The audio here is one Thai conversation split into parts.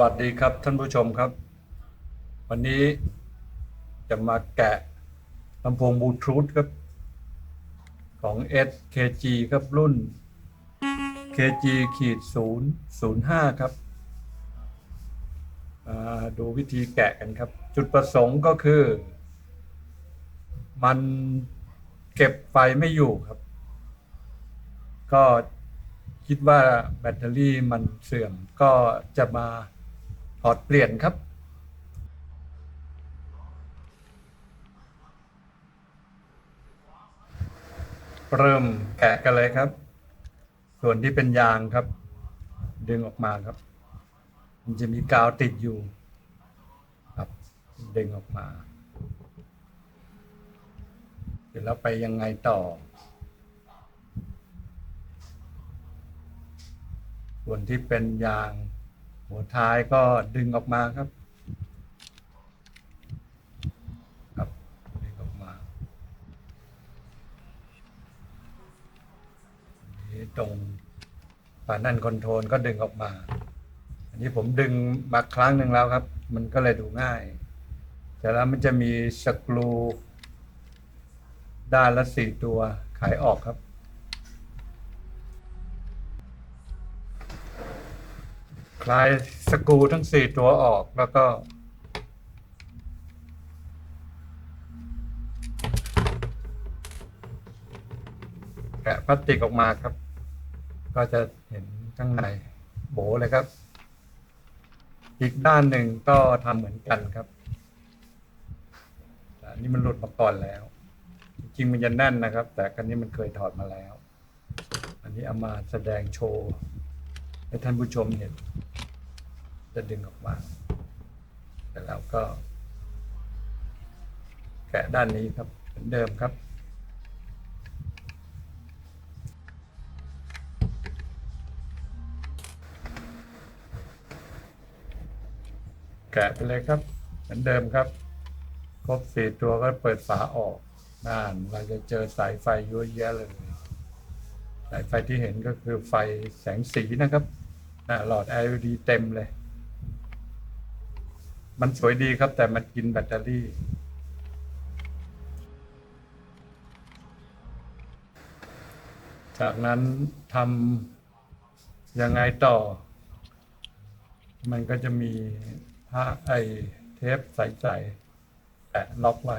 วัสดีครับท่านผู้ชมครับ วันนี้จะมาแกะลำโพงบลูทูธครับ ของ SKG ครับรุ่น KG ขีด0 0 5 ครับ ดูวิธีแกะกันครับ จุดประสงค์ก็คือ มันเก็บไฟไม่อยู่ครับ ก็คิดว่าแบตเตอรี่มันเสื่อมก็จะมา ถอดเปลี่ยนครับ เริ่มแกะกันเลยครับ ส่วนที่เป็นยางครับ ดึงออกมาครับ มันจะมีกาวติดอยู่ ครับ ดึงออกมาเดี๋ยวเราไปยังไงต่อ ส่วนที่เป็นยาง หัวท้ายก็ดึงออกมาครับครับดึงออกมาอันนี้ตรงฝานั่นคอนโทรลก็ดึงออกมา อันนี้ผมดึงมาครั้งหนึ่งแล้วครับ มันก็เลยดูง่าย แต่แล้วมันจะมีสกรูด้านละสี่ตัวขายออกครับ คลายสกรูทั้งสี่ตัวออกแล้วก็แกะพลาสติกออกมาครับ ก็จะเห็นข้างในโบเลยครับ อีกด้านหนึ่งก็ทำเหมือนกันครับอันนี้มันหลุดมาก่อนแล้ว จริงมันจะแน่นนะครับ แต่กันนี้มันเคยถอดมาแล้ว อันนี้เอามาแสดงโชว์ให้ท่านผู้ชมเห็น จะดึงออกมาแต่แล้วก็ แกะด้านนี้ครับ เหมือนเดิมครับ แกะไปเลยครับ เหมือนเดิมครับ ครบสี่ตัวก็เปิดฝาออกน่านเราจะเจอสายไฟเยอะแยะเลย สายไฟที่เห็นก็คือไฟแสงสีนะครับหลอด LED เต็มเลย มันสวยดีครับ แต่มันกินแบตเตอรี่ จากนั้นทำยังไงต่อ มันก็จะมีผ้าไอเทปใสๆแปะล็อกไว้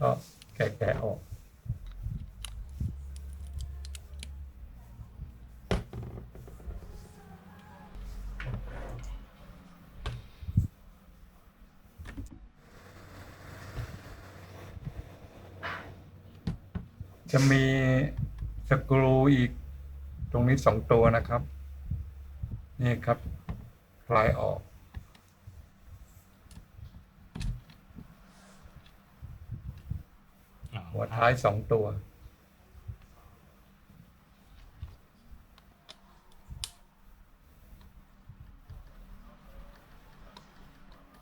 ก็แกะๆออก จะมีสกรูอีก ตรงนี้สองตัวนะครับ นี่ครับคลายออกหัวท้ายสองตัว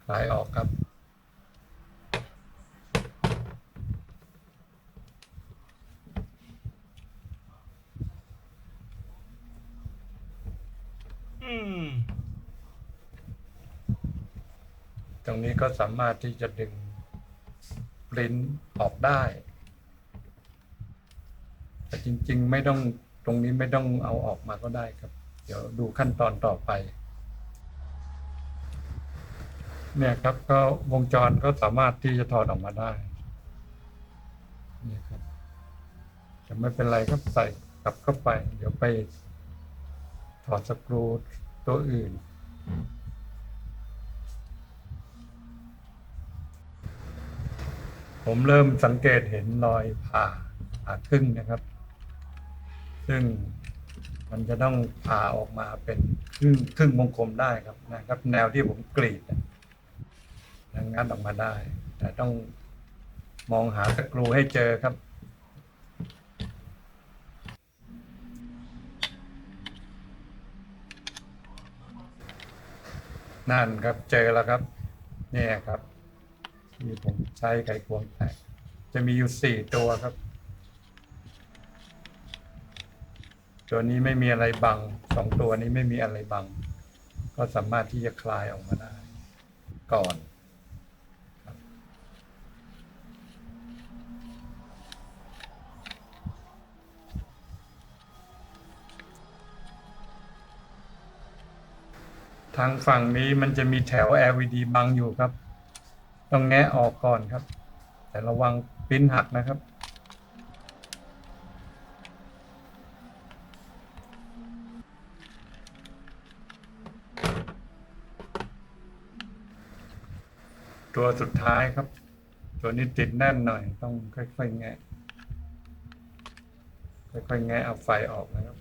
คลายออกครับ อืม ตรงนี้ก็สามารถที่จะดึงปริ้นออกได้ แต่จริง ๆ ไม่ต้องตรงนี้ไม่ต้องเอาออกมาก็ได้ครับ เดี๋ยวดูขั้นตอนต่อไป เนี่ยครับ ก็วงจรก็สามารถที่จะถอดออกมาได้นี่ครับจะไม่เป็นไรครับใส่กลับเข้าไป เดี๋ยวไปถอดสกรู ตัวอื่น ผมเริ่มสังเกตเห็นรอยผ่าผ่าครึ่งนะครับ ซึ่งมันจะต้องผ่าออกมาเป็นครึ่งครึ่งวงกลมได้ครับนะครับ แนวที่ผมกรีดนะงัดออกมาได้ แต่ต้องมองหาสกรูให้เจอครับ นั่นครับเจอแล้วครับ เนี่ยครับที่ผมใช้ไขควงแตกจะมีอยู่สี่ตัวครับ ตัวนี้ไม่มีอะไรบังสองตัวนี้ไม่มีอะไรบัง ก็สามารถที่จะคลายออกมาได้ ก่อน ทางฝั่งนี้มันจะมีแถว LED บังอยู่ครับ ต้องแงะออกก่อนครับ แต่ระวังปิ้นหักนะครับ ตัวสุดท้ายครับ ตัวนี้ติดแน่นหน่อย ต้องค่อยๆแงะค่อยๆแงะเอาไฟออกนะครับ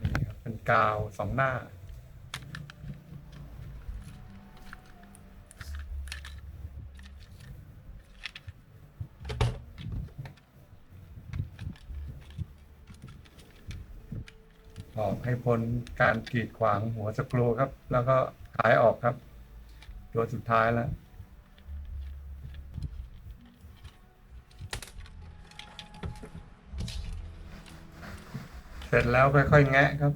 นี่ครับเป็นกาวสองหน้า ออกให้พ้นการกีดขวางหัวสกรูครับ แล้วก็ขายออกครับ ตัวสุดท้ายแล้วเสร็จแล้วค่อยๆแงะครับ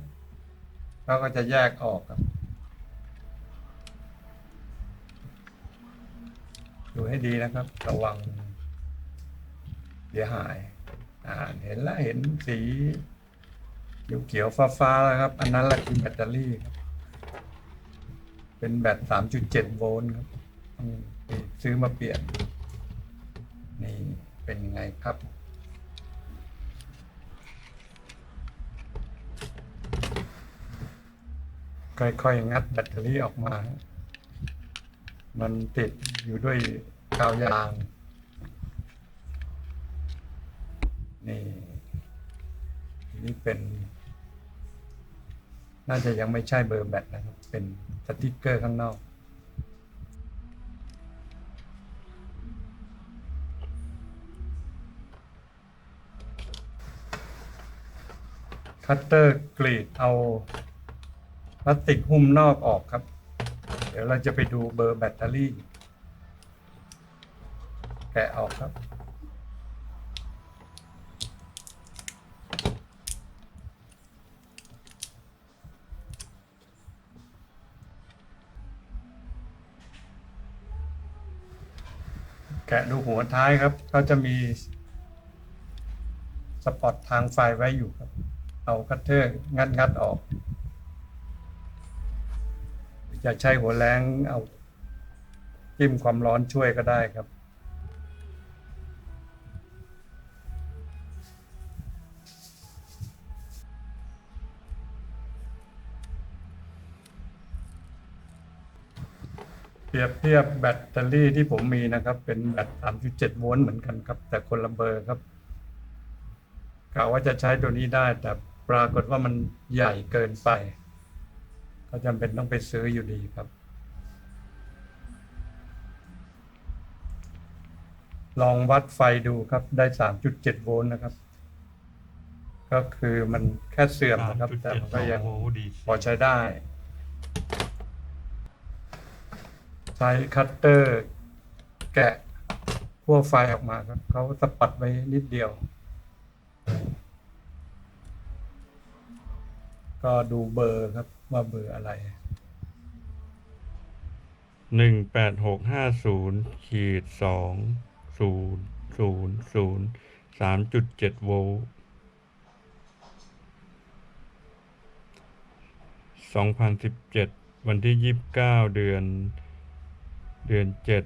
แล้วก็จะแยกออกครับ ดูให้ดีนะครับ ระวังเสียหายอ่าเห็นแล้วเห็นสี เขียวๆฟ้าๆแล้วครับ อันนั้นแหละคือแบตเตอรี่ครับ เป็นแบต 3.7 โวลต์ครับซื้อมาเปลี่ยน นี่เป็นยังไงครับค่อยๆงัดแบตเตอรี่ออกมา มันติดอยู่ด้วยกาวยาง นี่ นี่เป็น น่าจะยังไม่ใช่เบอร์แบตนะครับ เป็นสติกเกอร์ข้างนอกคัตเตอร์กรีดเอาพลาสติกหุ้มนอกออกครับ เดี๋ยวเราจะไปดูเบอร์แบตเตอรี่ แกะออกครับ แกะดูหัวท้ายครับเขาจะมีสปอตทางไฟไว้อยู่ครับ เอาคัตเตอร์งัดงัดออกจะใช้หัวแรงเอาจิ้มความร้อนช่วยก็ได้ครับ รียบเทียบแบตเตอรี่ที่ผมมีนะครับ เป็นแบต 3.7 โวลต์เหมือนกันครับ แต่คนละเบอร์ครับกะว่าจะใช้ตัวนี้ได้ แต่ปรากฏว่ามันใหญ่เกินไป ก็จำเป็นต้องไปซื้ออยู่ดีครับ ลองวัดไฟดูครับได้ 3.7 โวลต์นะครับ ก็คือมันแค่เสื่อมนะครับ แต่มันก็ยังโอ้โหดีพอใช้ได้ ใช้คัตเตอร์แกะพวกไฟออกมาครับเขาสปัดไว้นิดเดียว ก็ดูเบอร์ครับว่าเบอร์อะไร หนึ่งแปดหกห้าศูนย์ขีดสองศูนย์ศูนย์ศูนย์สามจุดเจ็ดโวลต์สองพันสิบเจ็ดวันที่ยี่สิบเก้าเดือน เดือนเจ็ด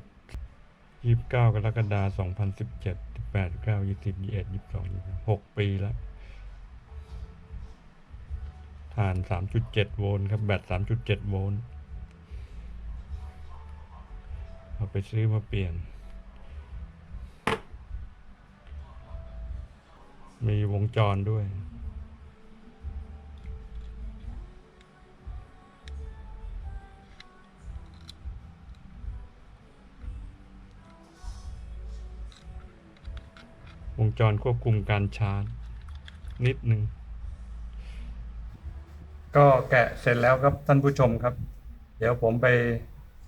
ยี่สิบเก้ากรกฎาสองพันสิบเจ็ดสิบแปดเก้ายี่สิบยี่เอ็ดยี่สิบสองยี่สิบหกปีแล้วฐานสามจุดเจ็ดโวลต์ครับแบตสามจุดเจ็ดโวลต์เอาไปซื้อมาเปลี่ยน มีวงจรด้วย จรควบคุมการชาร์จ นิดหนึ่ง ก็แกะเสร็จแล้วครับท่านผู้ชมครับ เดี๋ยวผมไป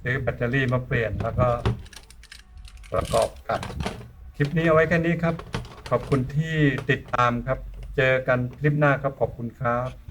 ซื้อแบตเตอรี่มาเปลี่ยนแล้วก็ประกอบกัน คลิปนี้เอาไว้แค่นี้ครับ ขอบคุณที่ติดตามครับ เจอกันคลิปหน้าครับขอบคุณครับ